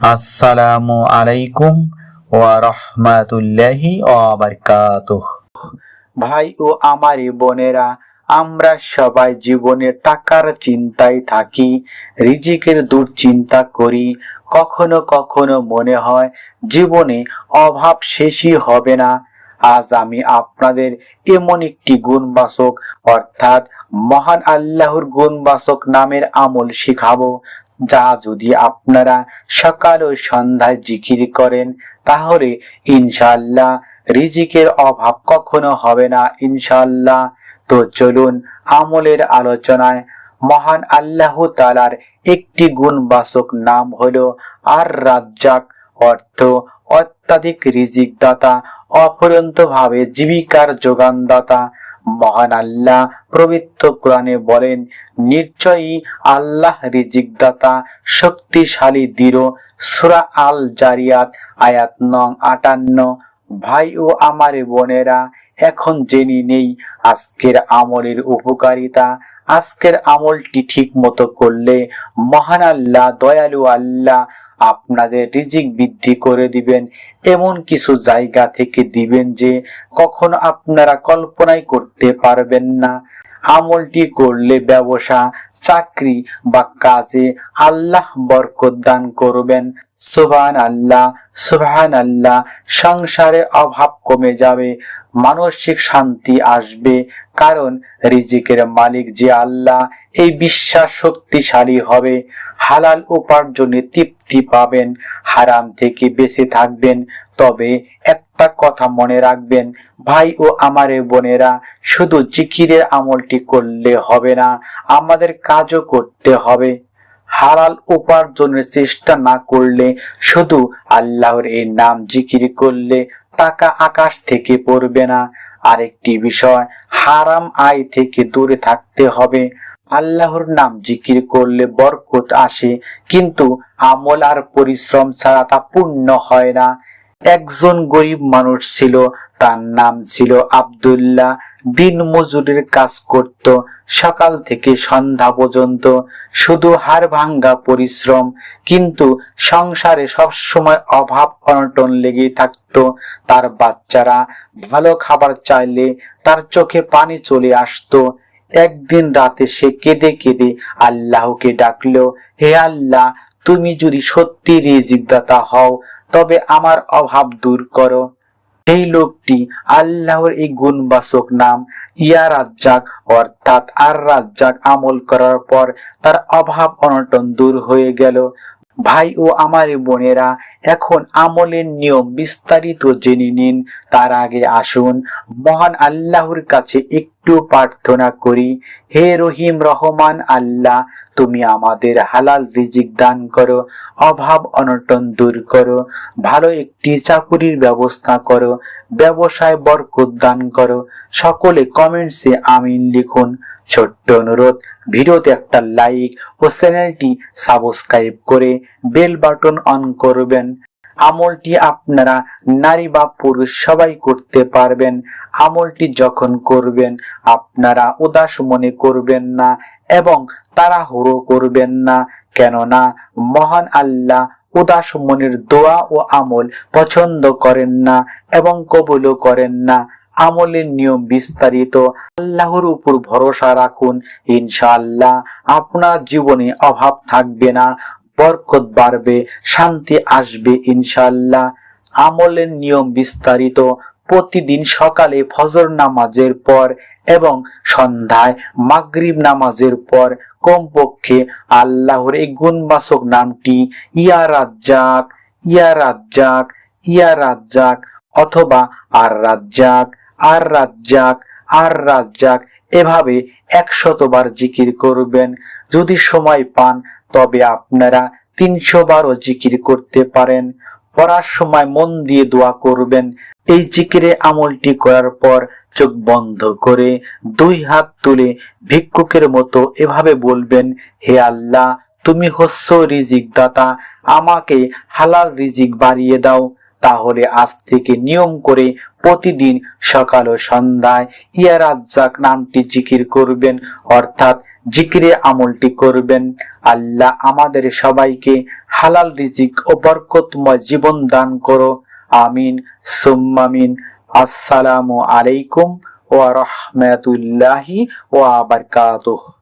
আসসালামু আলাইকুম ওয়া রাহমাতুল্লাহি ওয়া বারাকাতুহ। ভাই ও আমার বোনেরা, আমরা সবাই জীবনে টাকার চিন্তায় থাকি, রিজিকের দুশ্চিন্তা করি, কখনো কখনো মনে হয় জীবনে অভাব শেষই হবে না। আজ আমি আপনাদের এমন একটি গুণবাচক, অর্থাৎ মহান আল্লাহর গুণবাচক নামের আমল শিখাবো যা যদি আপনারা সকাল ও সন্ধ্যায় জিকির করেন, তাহলে ইনশাআল্লাহ রিজিকের অভাব কখনো হবে না ইনশাআল্লাহ। তো চলুন আমলের আলোচনায় মহান আল্লাহ তালার একটি গুণবাচক নাম হল আর রাজ্জাক অর্থ অত্যাধিক রিজিক দাতা অফুরন্ত ভাবে জীবিকার যোগানদাতা। মহান আল্লাহ পবিত্র কোরআনে বলেন, নিশ্চয়ই আল্লাহ রিজিক দাতা শক্তিশালী, দৃঢ়। সুরা আল জারিয়াত আয়াত নং আটান্ন। ভাই ও আমার বোনেরা, এখন জেনে নেই আজকের আমলের উপকারিতা। আজকের আমলটি ঠিক মতো করলে মহান আল্লাহ, দয়ালু আল্লাহ আপনাদের রিজিক বৃদ্ধি করে দিবেন। এমন কিছু জায়গা থেকে দিবেন যে কখনো আপনারা কল্পনাই করতে পারবেন না। আমলটি করলে ব্যবসা, চাকরি বা কাজে আল্লাহ বরকত দান করবেন। সুবহান আল্লাহ সুবহান আল্লাহ সংসারে অভাব কমে যাবে, মানসিক শান্তি আসবে, কারণ রিজিকের মালিক যে আল্লাহ, এই বিশ্বাস শক্তিশালী হবে। হালাল উপার্জনে তৃপ্তি পাবেন, হারাম থেকে বেঁচে থাকবেন, তবে একটা কথা মনে রাখবেন। ভাই ও আমারে বোনেরা, শুধু জিকিরের আমলটি করলে হবে না, আমাদের কাজও করতে হবে। হালাল উপার্জনের চেষ্টা না করলে, শুধু আল্লাহর এই নাম জিকির করলে টাকা আকাশ থেকে পড়বে না। আরেকটি বিষয়, হারাম আয় থেকে দূরে থাকতে হবে। আল্লাহর নাম জিকির করলে বরকত আসে, কিন্তু আমল আর পরিশ্রম ছাড়া তা পূর্ণ হয় না। একজন গরিব মানুষ ছিল, তার নাম ছিল আব্দুল্লাহ। দিন মজুরের কাজ করত, সকাল থেকে সন্ধ্যা পর্যন্ত শুধু হাড় ভাঙ্গা পরিশ্রম, কিন্তু সংসারে সবসময় অভাব অনটন লেগেই থাকতো। তার বাচ্চারা ভালো খাবার চাইলে তার চোখে পানি চলে আসতো। একদিন রাতে সে কেঁদে কেঁদে আল্লাহকে ডাকলো, হে আল্লাহ তুমি যদি সত্যি রিজিকদাতা হও, তবে আমার অভাব দূর করো। এই লোকটি আল্লাহর এই গুণবাচক নাম ইয়া রাজ্জাক, অর্থাৎ আর রাজ্জাক আমল করার পর তার অভাব অনটন দূর হয়ে গেল। ভাই ও আমার বোনেরা, এখন আমলের নিয়ম বিস্তারিত জেনে নিন। তার আগে আসুন, মহান আল্লাহর কাছে একটু প্রার্থনা করি। হে রহিম রহমান আল্লাহ, তুমি আমাদের হালাল রিজিক দান করো, অভাব অনটন দূর করো, ভালো একটি চাকুরির ব্যবস্থা করো, ব্যবসায় বরকত দান করো। সকলে কমেন্টসে আমিন লিখুন। ছোট্ট অনুরোধ, ভিডিওতে একটা লাইক ও চ্যানেলটি সাবস্ক্রাইব করে বেল বাটন অন করবেন। আমলটি আপনারা নারী বা পুরুষ সবাই করতে পারবেন। আমলটি যখন করবেন, আপনারা উদাস মনে করবেন না এবং তাড়াহুড়ো করবেন না। কেননা মহান আল্লাহ উদাস মনের দোয়া ও আমল পছন্দ করেন না এবং কবুলও করেন না। আমলের নিয়ম বিস্তারিত আল্লাহর উপর ভরসা রাখুন। ইনশাআল্লাহ আপনার জীবনে অভাব থাকবে না। বরকত বাড়বে, শান্তি আসবে ইনশাল্লাহ আমলের নিয়ম বিস্তারিত প্রতিদিন সকালে ফজর নামাজের পর এবং সন্ধ্যায় মাগরিব নামাজের পর কমপক্ষে আল্লাহর এই গুণবাচক নামটি ইয়া রাজ্জাক ইয়া রাজ্জাক ইয়া রাজ্জাক অথবা আর রাজ্জাক আর রাজ্জাক আর রাজ্জাক এভাবে একশতবার জিকির করবেন। যদি সময় পান তবে আপনারা তিনশো বারও জিকির করতে পারেন। পড়ার সময় মন দিয়ে দোয়া করবেন। এই জিকিরে আমলটি করার পর চোখ বন্ধ করে দুই হাত তুলে ভিক্ষুকের মতো এভাবে বলবেন, হে আল্লাহ, তুমি হস্য রিজিক দাতা আমাকে হালাল রিজিক বাড়িয়ে দাও। তাহলে আজ থেকে নিয়ম করে প্রতিদিন সকাল ও সন্ধ্যায় ইয়া রাজ্জাক নামটি জিকির করবেন, অর্থাৎ জিকিরে আমলটি করবেন। আল্লাহ আমাদের সবাইকে হালাল রিজিক ও বরকতময় জীবন দান করো। আমিন সুম্মামিন আসসালামু আলাইকুম ওয়া রাহমাতুল্লাহি ওয়া বারাকাতুহু।